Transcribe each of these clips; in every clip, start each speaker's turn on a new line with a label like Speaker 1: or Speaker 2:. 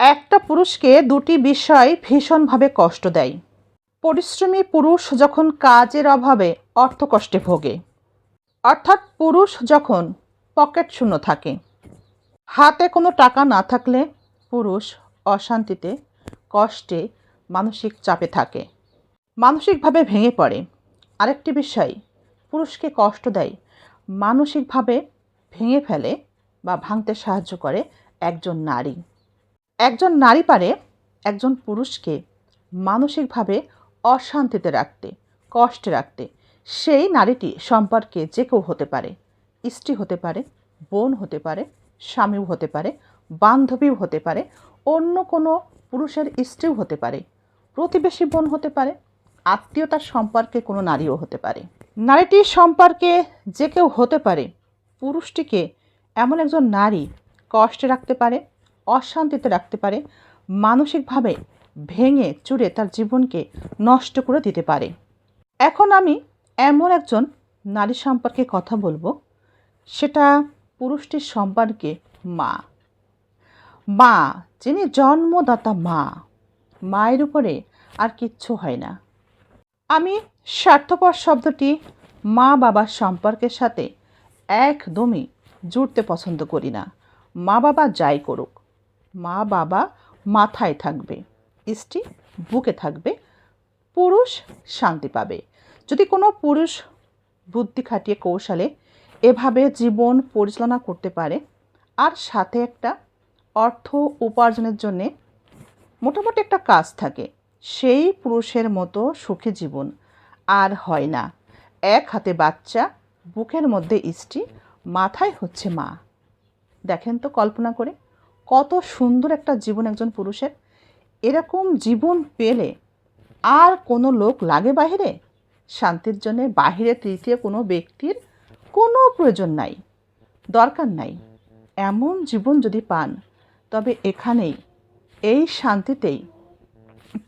Speaker 1: একটা পুরুষকে দুটি বিষয় ভীষণভাবে কষ্ট দেয়। পরিশ্রমী পুরুষ যখন কাজের অভাবে অর্থকষ্টে ভোগে, অর্থাৎ পুরুষ যখন পকেট শূন্য থাকে, হাতে কোনো টাকা না থাকলে পুরুষ অশান্তিতে, কষ্টে, মানসিক চাপে থাকে, মানসিকভাবে ভেঙে পড়ে। আরেকটি বিষয়, পুরুষকে কষ্ট দেয়, মানসিকভাবে ভেঙে ফেলে বা ভাঙতে সাহায্য করে একজন নারী। একজন নারী পারে একজন পুরুষকে মানসিকভাবে অশান্তিতে রাখতে, কষ্টে রাখতে। সেই নারীটি সম্পর্কে যে কেউ হতে পারে, স্ত্রী হতে পারে, বোন হতে পারে, স্বামীও হতে পারে, বান্ধবীও হতে পারে, অন্য কোনো পুরুষের স্ত্রীও হতে পারে, প্রতিবেশী বোন হতে পারে, আত্মীয়তার সম্পর্কে কোনো নারীও হতে পারে। নারীটির সম্পর্কে যে কেউ হতে পারে, পুরুষটিকে এমন একজন নারী কষ্টে রাখতে পারে অশান্তিতে রাখতে পারে, মানসিকভাবে ভেঙে চুরে তার জীবনকে নষ্ট করে দিতে পারে। এখন আমি এমন একজন নারী সম্পর্কে কথা বলব, সেটা পুরুষটির সম্পর্কে মা। মা, যিনি জন্মদাতা মা, মায়ের উপরে আর কিচ্ছু হয় না। আমি স্বার্থপর শব্দটি মা বাবার সম্পর্কের সাথে একদমই জুড়তে পছন্দ করি না। মা বাবা যাই করুক মা বাবা মাথায় থাকবে, স্ত্রী বুকে থাকবে, পুরুষ শান্তি পাবে। যদি কোনো পুরুষ বুদ্ধি খাটিয়ে কৌশলে এভাবে জীবন পরিচালনা করতে পারে, আর সাথে একটা অর্থ উপার্জনের জন্যে মোটামুটি একটা কাজ থাকে, সেই পুরুষের মতো সুখী জীবন আর হয় না। এক হাতে বাচ্চা, বুকের মধ্যে স্ত্রী, মাথায় হচ্ছে মা। দেখেন তো কল্পনা করে। কত সুন্দর একটা জীবন একজন পুরুষের। এরকম জীবন পেলে আর কোনো লোক লাগে বাহিরে? শান্তির জন্যে বাহিরে তৃতীয় কোনো ব্যক্তির কোনো প্রয়োজন নাই, দরকার নাই। এমন জীবন যদি পান, তবে এখানেই, এই শান্তিতেই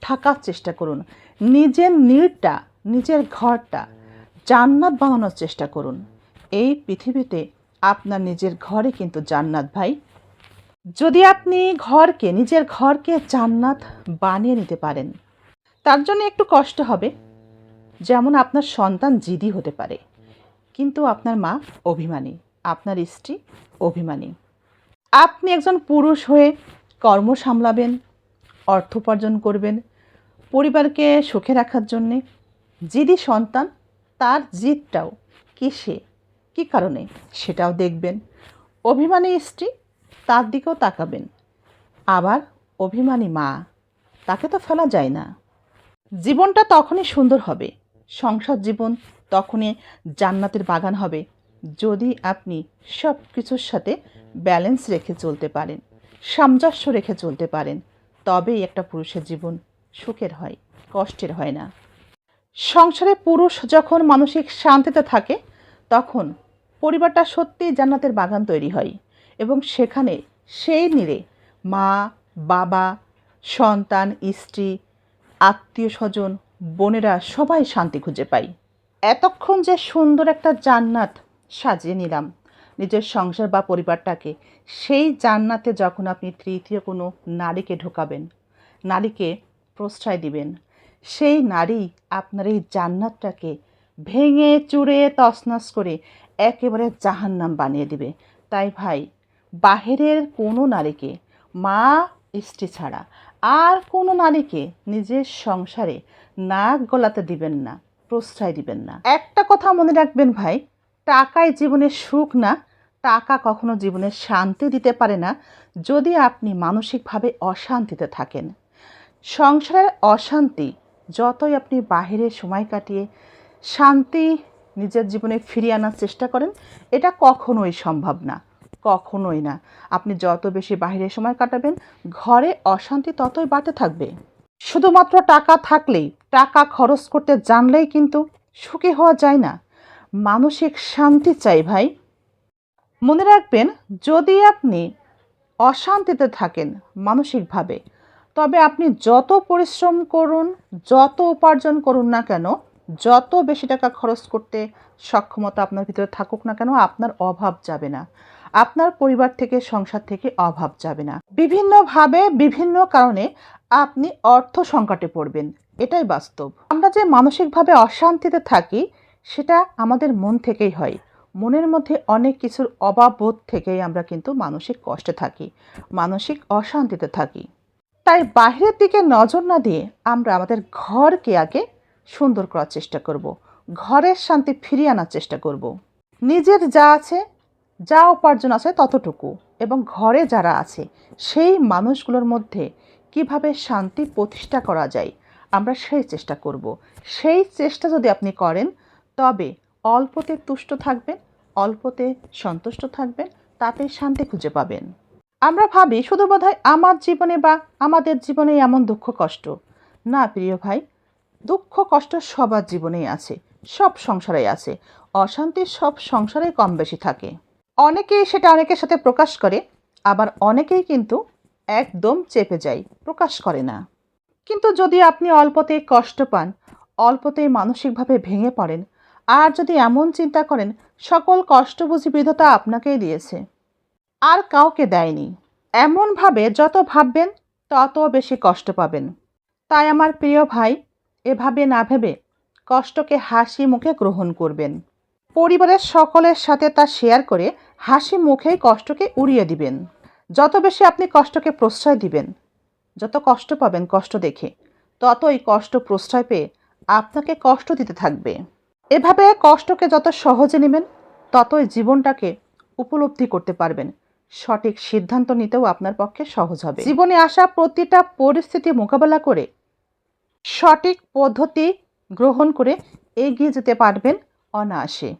Speaker 1: থাকার চেষ্টা করুন। নিজের নিড়টা নিজের ঘরটা জান্নাত বানানোর চেষ্টা করুন। এই পৃথিবীতে আপনার নিজের ঘরে কিন্তু জান্নাত ভাই যদি আপনি ঘরকে, নিজের ঘরকে জান্নাত বানিয়ে নিতে পারেন, তার জন্য একটু কষ্ট হবে। যেমন আপনার সন্তান জিদি হতে পারে, কিন্তু আপনার মা অভিমানী, আপনার স্ত্রী অভিমানী। আপনি একজন পুরুষ হয়ে কর্ম সামলাবেন, অর্থ উপার্জন করবেন, পরিবারকে সুখে রাখার জন্যে। জিদি সন্তান, তার জিদটাও কিসে কী কারণে সেটাও দেখবেন। অভিমানী স্ত্রী তার দিকেও তাকাবেন। আবার অভিমানী মা, তাকে তো ফেলা যায় না। জীবনটা তখনই সুন্দর হবে। সংসার জীবন তখনই জান্নাতের বাগান হবে যদি আপনি সব কিছুর সাথে ব্যালেন্স রেখে চলতে পারেন, সামঞ্জস্য রেখে চলতে পারেন, তবেই একটা পুরুষের জীবন সুখের হয়, কষ্টের হয় না। সংসারে পুরুষ যখন মানসিক শান্তিতে থাকে, তখন পরিবারটা সত্যিই জান্নাতের বাগান তৈরি হয়। এবং সেখানে সেই নিরে মা, বাবা, সন্তান, স্ত্রী আত্মীয় স্বজন বোনেরা সবাই শান্তি খুঁজে পাই। এতক্ষণ যে সুন্দর একটা জান্নাত সাজিয়ে নিলাম, নিজের সংসার বা পরিবারটাকে, সেই জান্নাতে যখন আপনি তৃতীয় কোনো নারীকে ঢোকাবেন, নারীকে প্রশ্রয় দিবেন, সেই নারী আপনার এই জান্নাতটাকে ভেঙে চুরে তছনছ করে একেবারে জাহান্নাম বানিয়ে দিবে। তাই ভাই বাহিরের কোনো নারীকে, মা, স্ত্রী ছাড়া আর কোনো নারীকে নিজের সংসারে নাক গলাতে দিবেন না, প্রশ্রয় দিবেন না। একটা কথা মনে রাখবেন ভাই টাকায় জীবনের সুখ না, টাকা কখনো জীবনে শান্তি দিতে পারে না যদি আপনি মানসিকভাবে অশান্তিতে থাকেন। সংসারের অশান্তি যতই আপনি বাহিরে সময় কাটিয়ে শান্তি নিজের জীবনে ফিরিয়ে আনার চেষ্টা করেন, এটা কখনোই সম্ভব না। কখনোই না। আপনি যত বেশি বাইরে সময় কাটাবেন, ঘরে অশান্তি ততই বাড়তে থাকবে। শুধুমাত্র টাকা থাকলেই, টাকা খরচ করতে জানলেই কিন্তু সুখী হওয়া যায় না। মানসিক শান্তি চাই ভাই। মনে রাখবেন, যদি আপনি অশান্তিতে থাকেন মানসিকভাবে, তবে আপনি যত পরিশ্রম করুন, যত উপার্জন করুন না কেন, যত বেশি টাকা খরচ করতে সক্ষমতা আপনার ভিতরে থাকুক না কেন, আপনার অভাব যাবে না। আপনার পরিবার থেকে, সংসার থেকে অভাব যাবে না। বিভিন্নভাবে, বিভিন্ন কারণে আপনি অর্থ সংকটে পড়বেন। এটাই বাস্তব। আমরা যে মানসিকভাবে অশান্তিতে থাকি, সেটা আমাদের মন থেকেই হয়। মনের মধ্যে অনেক কিছুর অভাববোধ থেকেই আমরা কিন্তু মানসিক কষ্টে থাকি, মানসিক অশান্তিতে থাকি। তাই বাইরের দিকে নজর না দিয়ে আমরা আমাদের ঘরকে আগে সুন্দর করার চেষ্টা করব। ঘরের শান্তি ফিরিয়ে আনার চেষ্টা করব। নিজের যা আছে যা উপার্জন আছে ততটুকু। এবং ঘরে যারা আছে, সেই মানুষগুলোর মধ্যে কীভাবে শান্তি প্রতিষ্ঠা করা যায়, আমরা সেই চেষ্টা করব। সেই চেষ্টা যদি আপনি করেন, তবে অল্পতে তুষ্ট থাকবেন, অল্পতে সন্তুষ্ট থাকবেন, তাতে শান্তি খুঁজে পাবেন। আমরা ভাবি, শুধু বোধহয় আমার জীবনে বা আমাদের জীবনে এমন দুঃখ কষ্ট। না, প্রিয় ভাই, দুঃখ কষ্ট সবার জীবনেই আছে, সব সংসারেই আছে। অশান্তি সব সংসারেই কম বেশি থাকে। অনেকেই সেটা অনেকের সাথে প্রকাশ করে, আবার অনেকেই কিন্তু একদম চেপে যায়, প্রকাশ করে না। কিন্তু যদি আপনি অল্পতেই কষ্ট পান, অল্পতেই মানসিকভাবে ভেঙে পড়েন, আর যদি এমন চিন্তা করেন, সকল কষ্ট বুঝি বিধাতা আপনাকেই দিয়েছে। আর কাউকে দেয়নি। এমনভাবে যত ভাববেন, তত বেশি কষ্ট পাবেন। তাই আমার প্রিয় ভাই, এভাবে না ভেবে কষ্টকে হাসি মুখে গ্রহণ করবেন। পরিবারের সকলের সাথে তা শেয়ার করে হাসি মুখেই কষ্টকে উড়িয়ে দিবেন। যত বেশি আপনি কষ্টকে প্রশ্রয় দিবেন, যত কষ্ট পাবেন কষ্ট দেখে, ততই কষ্ট প্রশ্রয় পেয়ে আপনাকে কষ্ট দিতে থাকবে। এভাবে কষ্টকে যত সহজে নেবেন, ততই জীবনটাকে উপলব্ধি করতে পারবেন। সঠিক সিদ্ধান্ত নিতেও আপনার পক্ষে সহজ হবে। জীবনে আসা প্রতিটা পরিস্থিতি মোকাবেলা করে সঠিক পদ্ধতি গ্রহণ করে এগিয়ে যেতে পারবেন অনায়াসে।